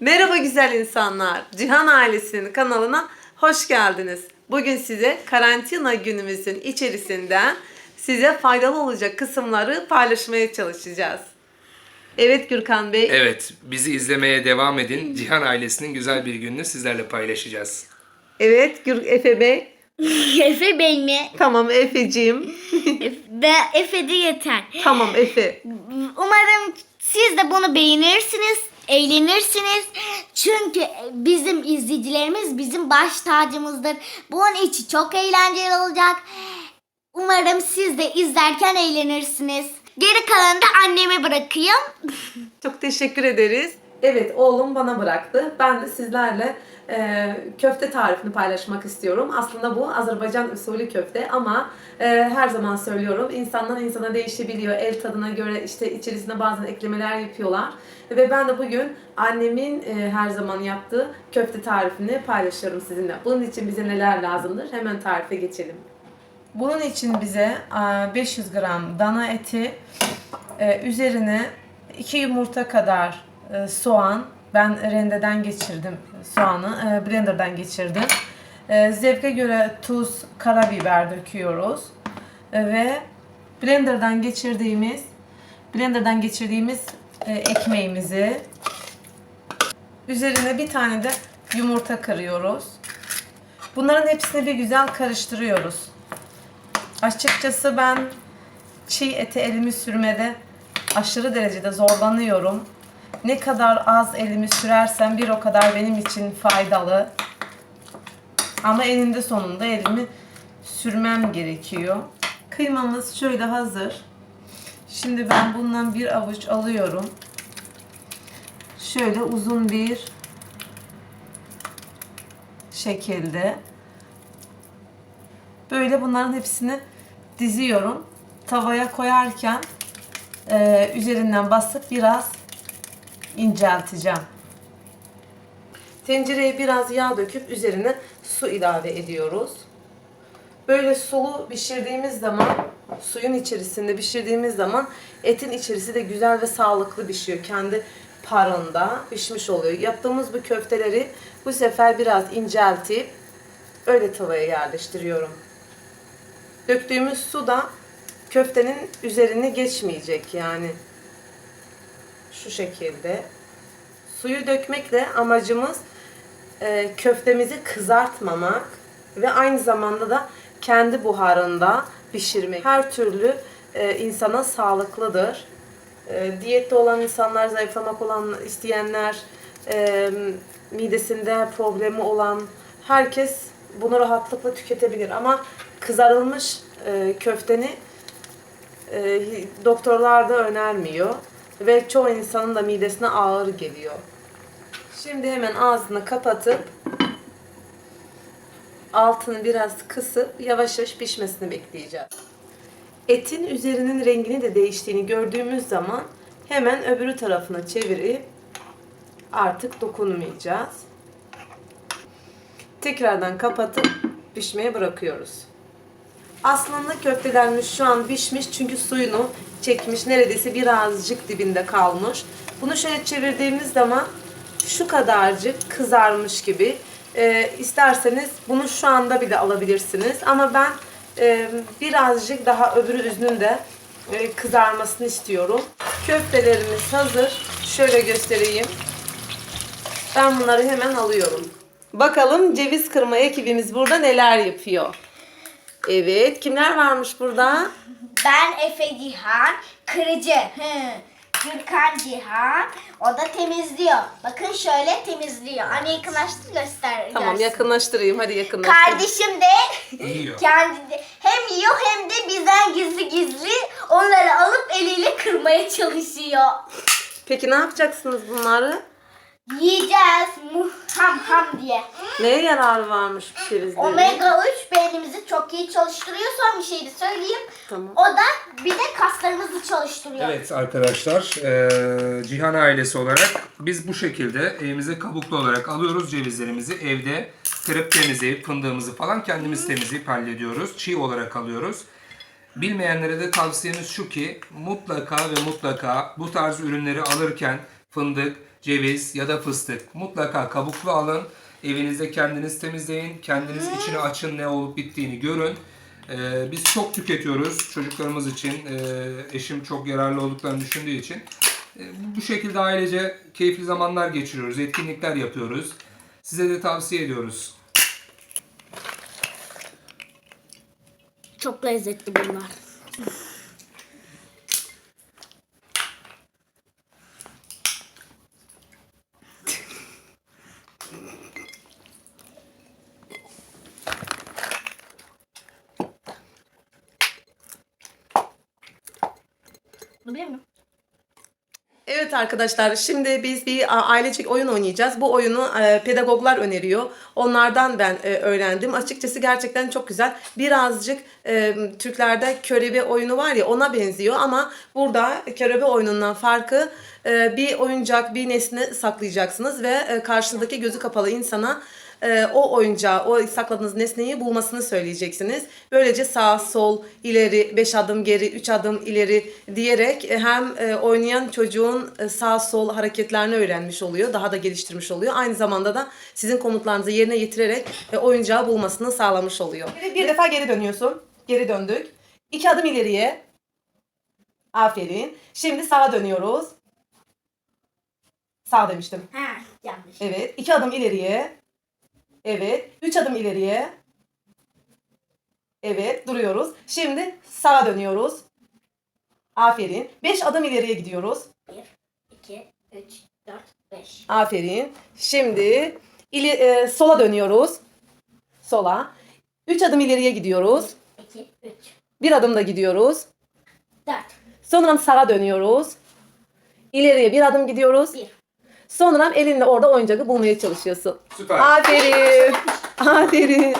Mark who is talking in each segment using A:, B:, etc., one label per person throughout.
A: Merhaba güzel insanlar. Cihan ailesinin kanalına hoş geldiniz. Bugün size karantina günümüzün içerisinden size faydalı olacak kısımları paylaşmaya çalışacağız. Evet Gürkan Bey.
B: Evet, bizi izlemeye devam edin. Cihan ailesinin güzel bir gününü sizlerle paylaşacağız.
A: Evet Gür Efe Bey.
C: Efe Bey mi?
A: Tamam Efeciğim.
C: Ve Efe de yeter.
A: tamam Efe.
C: Umarım siz de bunu beğenirsiniz, eğlenirsiniz. Çünkü bizim izleyicilerimiz bizim baş tacımızdır. Bunun için çok eğlenceli olacak. Umarım siz de izlerken eğlenirsiniz. Geri kalanı da anneme bırakayım.
A: Çok teşekkür ederiz. Evet oğlum bana bıraktı. Ben de sizlerle e, köfte tarifini paylaşmak istiyorum. Aslında bu Azerbaycan usulü köfte ama e, her zaman söylüyorum insandan insana değişebiliyor. El tadına göre işte içerisine bazen eklemeler yapıyorlar. Ve ben de bugün annemin e, her zaman yaptığı köfte tarifini paylaşıyorum sizinle. Bunun için bize neler lazımdır? Hemen tarife geçelim. Bunun için bize e, 500 gram dana eti, e, üzerine 2 yumurta kadar soğan, ben rendeden geçirdim soğanı, e, blenderdan geçirdim. E, Zevke göre tuz, karabiber döküyoruz. Ve blenderdan geçirdiğimiz blenderdan geçirdiğimiz e, ekmeğimizi üzerine bir tane de yumurta kırıyoruz. Bunların hepsini bir güzel karıştırıyoruz. Açıkçası ben çiğ ete elimi sürmede aşırı derecede zorlanıyorum. Ne kadar az elimi sürersem bir o kadar benim için faydalı. Ama eninde sonunda elimi sürmem gerekiyor. Kıymamız şöyle hazır. Şimdi ben bundan bir avuç alıyorum. Şöyle uzun bir şekilde Böyle bunların hepsini diziyorum. Tavaya koyarken e, üzerinden basıp biraz incelteceğim. Tencereye biraz yağ döküp üzerine su ilave ediyoruz. Böyle sulu pişirdiğimiz zaman, suyun içerisinde pişirdiğimiz zaman etin içerisi de güzel ve sağlıklı pişiyor. Kendi parında pişmiş oluyor. Yaptığımız bu köfteleri bu sefer biraz inceltip öyle tavaya yerleştiriyorum. Döktüğümüz su da köftenin üzerine geçmeyecek yani. Şu şekilde. Suyu dökmekle amacımız e, köftemizi kızartmamak ve aynı zamanda da kendi buharında pişirmek. Her türlü e, insana sağlıklıdır. E, diyette olan insanlar, zayıflamak olan isteyenler, e, midesinde problemi olan herkes bunu rahatlıkla tüketebilir. Ama kızarılmış e, köfteni e, doktorlar da önermiyor ve çoğu insanın da midesine ağır geliyor. Şimdi hemen ağzını kapatıp altını biraz kısıp yavaş yavaş pişmesini bekleyeceğiz. Etin üzerinin rengini de değiştiğini gördüğümüz zaman hemen öbürü tarafına çevirip artık dokunmayacağız. Tekrardan kapatıp pişmeye bırakıyoruz. Aslında köftelerimiz şu an pişmiş çünkü suyunu çekmiş. Neredeyse birazcık dibinde kalmış. Bunu şöyle çevirdiğimiz zaman şu kadarcık kızarmış gibi. Ee, isterseniz bunu şu anda bile alabilirsiniz. Ama ben e, birazcık daha öbürü üzünün de e, kızarmasını istiyorum. Köftelerimiz hazır. Şöyle göstereyim. Ben bunları hemen alıyorum. Bakalım ceviz kırma ekibimiz burada neler yapıyor. Evet, kimler varmış burada?
C: Ben Efe Cihan, kırıcı. Hı. Gürkan Cihan, o da temizliyor. Bakın şöyle temizliyor. Anne yakınlaştır göster.
A: Tamam,
C: görsün.
A: yakınlaştırayım. Hadi yakınlaştır.
C: Kardeşim de kendi hem yiyor hem de bizden gizli gizli onları alıp eliyle kırmaya çalışıyor.
A: Peki ne yapacaksınız bunları?
C: Yiyeceğiz mu ham ham diye.
A: Neye yararı varmış bu cevizlerin?
C: Omega 3 beynimizi çok iyi çalıştırıyor. Son bir şey de söyleyeyim.
A: Tamam.
C: O da bir de kaslarımızı çalıştırıyor.
B: Evet arkadaşlar, eee, Cihan ailesi olarak biz bu şekilde evimize kabuklu olarak alıyoruz cevizlerimizi. Evde kırıp temizleyip fındığımızı falan kendimiz temizleyip hallediyoruz. Çiğ olarak alıyoruz. Bilmeyenlere de tavsiyemiz şu ki mutlaka ve mutlaka bu tarz ürünleri alırken fındık, ceviz ya da fıstık mutlaka kabuklu alın. Evinizde kendiniz temizleyin. Kendiniz içini açın ne olup bittiğini görün. Ee, biz çok tüketiyoruz çocuklarımız için. Ee, eşim çok yararlı olduklarını düşündüğü için. Ee, bu şekilde ailece keyifli zamanlar geçiriyoruz. Etkinlikler yapıyoruz. Size de tavsiye ediyoruz.
C: Çok lezzetli bunlar. Biliyor musun?
A: Evet arkadaşlar şimdi biz bir ailecek oyun oynayacağız. Bu oyunu e, pedagoglar öneriyor. Onlardan ben e, öğrendim. Açıkçası gerçekten çok güzel. Birazcık e, Türklerde körebe oyunu var ya ona benziyor ama burada körebe oyunundan farkı e, bir oyuncak, bir nesne saklayacaksınız ve e, karşınızdaki gözü kapalı insana e, o oyuncağı, o sakladığınız nesneyi bulmasını söyleyeceksiniz. Böylece sağ, sol, ileri, 5 adım geri, 3 adım ileri diyerek e, hem e, oynayan çocuğun e, sağ sol hareketlerini öğrenmiş oluyor, daha da geliştirmiş oluyor. Aynı zamanda da sizin komutlarınızı yerine getirerek e, oyuncağı bulmasını sağlamış oluyor. Bir defa geri dönüyorsun. Geri döndük. İki adım ileriye. Aferin. Şimdi sağa dönüyoruz. Sağ demiştim.
C: Ha, yanlış.
A: Evet. iki adım ileriye. Evet. Üç adım ileriye. Evet. Duruyoruz. Şimdi sağa dönüyoruz. Aferin. Beş adım ileriye gidiyoruz.
C: 1, 2, 3, 4, 5.
A: Aferin. Şimdi ili, e, sola dönüyoruz. Sola. Üç adım ileriye gidiyoruz.
C: 2, 3,
A: Bir adım da gidiyoruz.
C: 4,
A: Sonra sağa dönüyoruz. İleriye bir adım gidiyoruz.
C: 1.
A: Sonra elinle orada oyuncağı bulmaya çalışıyorsun.
B: Süper.
A: Aferin. Aferin.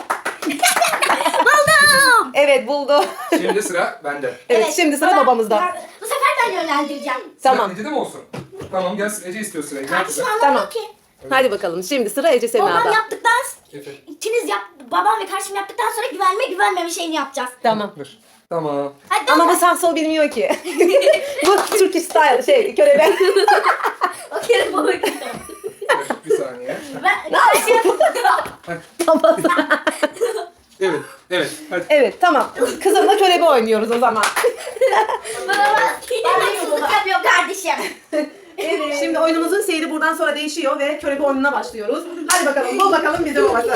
C: Buldum.
A: Evet buldu.
B: Şimdi sıra bende.
A: Evet, şimdi sıra
C: baba-
A: babamızda.
C: ben- Bu sefer ben yönlendireceğim.
A: Tamam.
B: Sıra Ece'de mi olsun? Tamam gel Ece istiyor sırayı. Gel
C: Kardeşim
B: kızım.
C: anlamıyor
A: Tamam.
C: ki.
A: Hadi bakalım. Şimdi sıra Ece
C: Babam
A: Sema'da.
C: yaptıktan
B: Efe.
C: ikiniz yap babam ve kardeşim yaptıktan sonra güvenme güvenmeme şeyini yapacağız.
A: Tamam.
B: Dur. Tamam.
C: Hadi
A: Ama
C: ama
A: bu sağ sol bilmiyor ki. bu Turkish style şey körebe.
C: o kere baba
B: Evet, bir saniye.
C: Ben kardeşim
B: Evet. Evet. Hadi.
A: evet tamam. Kızımla körebe oynuyoruz o zaman.
C: babama haksızlık yapıyor kardeşim.
A: Evet. Şimdi oyunumuzun seyri buradan sonra değişiyor ve körebe oyununa başlıyoruz. Hadi bakalım bul bakalım bize babası.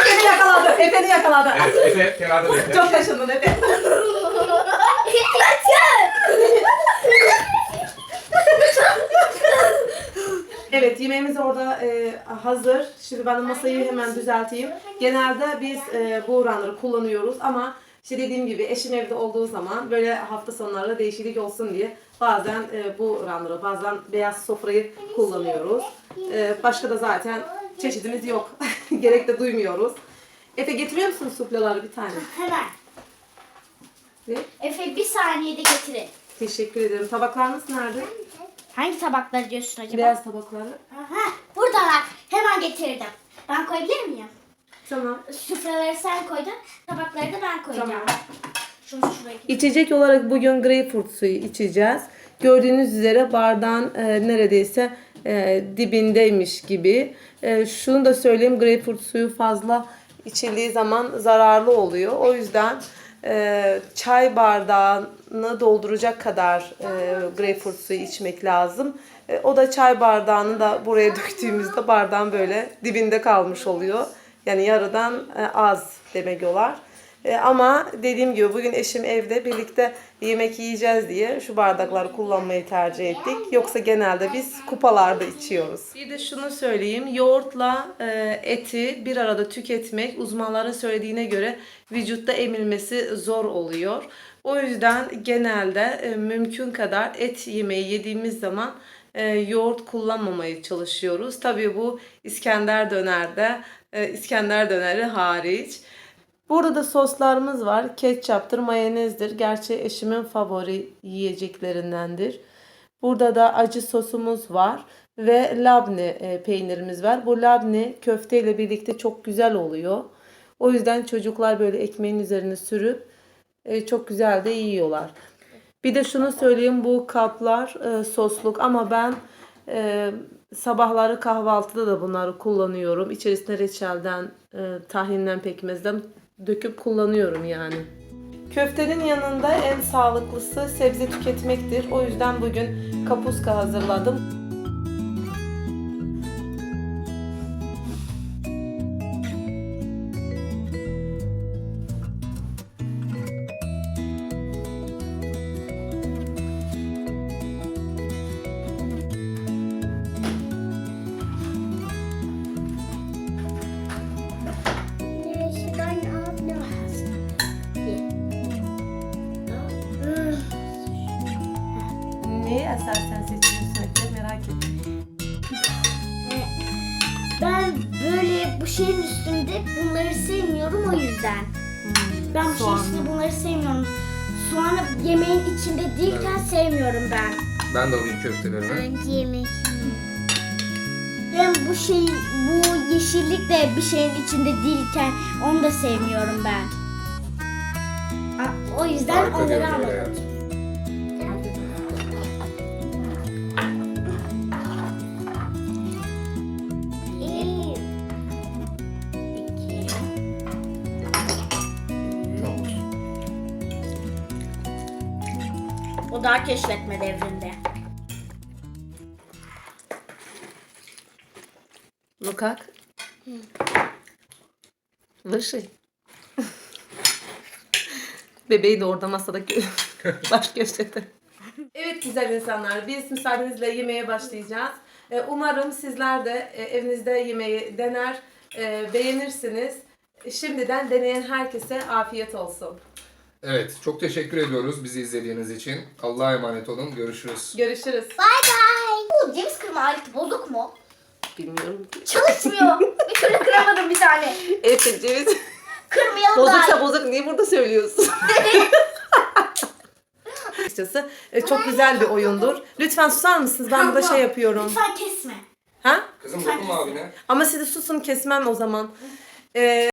A: Efe'ni yakaladı. Efe'ni yakaladı.
B: Evet. Efe kenarda bekle.
A: Çok kaşındın Efe. Evet yemeğimiz orada e, hazır. Şimdi ben de masayı hemen düzelteyim. Genelde biz e, bu oranları kullanıyoruz ama işte dediğim gibi eşim evde olduğu zaman böyle hafta sonları değişiklik olsun diye bazen e, bu oranları bazen beyaz sofrayı kullanıyoruz. E, başka da zaten çeşidimiz yok. Gerek de duymuyoruz. Efe getiriyor musun suplaları bir tane?
C: Hemen.
A: Ve
C: Efe bir saniyede getirin.
A: teşekkür ederim. Tabaklarınız nerede?
C: Hangi tabakları diyorsun acaba?
A: Beyaz tabakları.
C: Aha, buradalar. Hemen getirdim. Ben koyabilir miyim?
A: Tamam.
C: Sufraları sen koydun, tabakları da ben koyacağım.
A: Tamam.
C: Şunu şuraya.
A: İçecek olarak bugün greyfurt suyu içeceğiz. Gördüğünüz üzere bardağın e, neredeyse e, dibindeymiş gibi. E, şunu da söyleyeyim greyfurt suyu fazla içildiği zaman zararlı oluyor. O yüzden e, çay bardağını dolduracak kadar e, greyfurt suyu içmek lazım. E, o da çay bardağını da buraya döktüğümüzde bardağın böyle dibinde kalmış oluyor. Yani yarıdan e, az demek olar. E, ama dediğim gibi bugün eşim evde birlikte yemek yiyeceğiz diye şu bardakları kullanmayı tercih ettik. Yoksa genelde biz kupalarda içiyoruz. Bir de şunu söyleyeyim. Yoğurtla e, eti bir arada tüketmek uzmanların söylediğine göre vücutta emilmesi zor oluyor. O yüzden genelde e, mümkün kadar et yemeği yediğimiz zaman yoğurt kullanmamaya çalışıyoruz. Tabii bu İskender dönerde, e, İskender döneri hariç. Burada da soslarımız var. Ketçaptır, mayonezdir. Gerçi eşimin favori yiyeceklerindendir. Burada da acı sosumuz var ve labne e, peynirimiz var. Bu labne köfteyle birlikte çok güzel oluyor. O yüzden çocuklar böyle ekmeğin üzerine sürüp e, çok güzel de yiyorlar. Bir de şunu söyleyeyim bu kaplar sosluk ama ben sabahları kahvaltıda da bunları kullanıyorum. İçerisine reçelden, e, tahinden, pekmezden döküp kullanıyorum yani. Köftenin yanında en sağlıklısı sebze tüketmektir. O yüzden bugün kapuska hazırladım.
C: Bunları sevmiyorum o yüzden. Ben bu şeyin
A: soğanlı.
C: üstünde bunları sevmiyorum. Soğanı yemeğin içinde değilken sevmiyorum ben.
B: Ben de alayım köftelerimi.
C: Bence yemek. Hem bu şey, bu yeşillik de bir şeyin içinde değilken onu da sevmiyorum ben. O yüzden
B: Harika
C: onları
B: görünüyor
C: O daha keşfetme devrinde.
A: Ну как? Выше. Bebeği de orada masada gö- baş köşede. Evet güzel insanlar biz müsaadenizle yemeğe başlayacağız. Ee, Umarım sizler de e, evinizde yemeği dener, e, beğenirsiniz. Şimdiden deneyen herkese afiyet olsun.
B: Evet, çok teşekkür ediyoruz bizi izlediğiniz için. Allah'a emanet olun. Görüşürüz.
A: Görüşürüz.
C: Bye bye. Bu ceviz kırma aleti bozuk mu?
A: Bilmiyorum.
C: Çalışmıyor. bir türlü kıramadım bir tane.
A: Evet ceviz.
C: Kırmayalım
A: Bozuksa bozuk niye burada söylüyorsun? Açıkçası e, çok güzel bir oyundur. Lütfen susar mısınız? Ben burada şey yapıyorum.
C: Lütfen kesme.
A: Ha?
B: Kızım dokunma abine.
A: Ama siz de susun kesmem o zaman. Ee,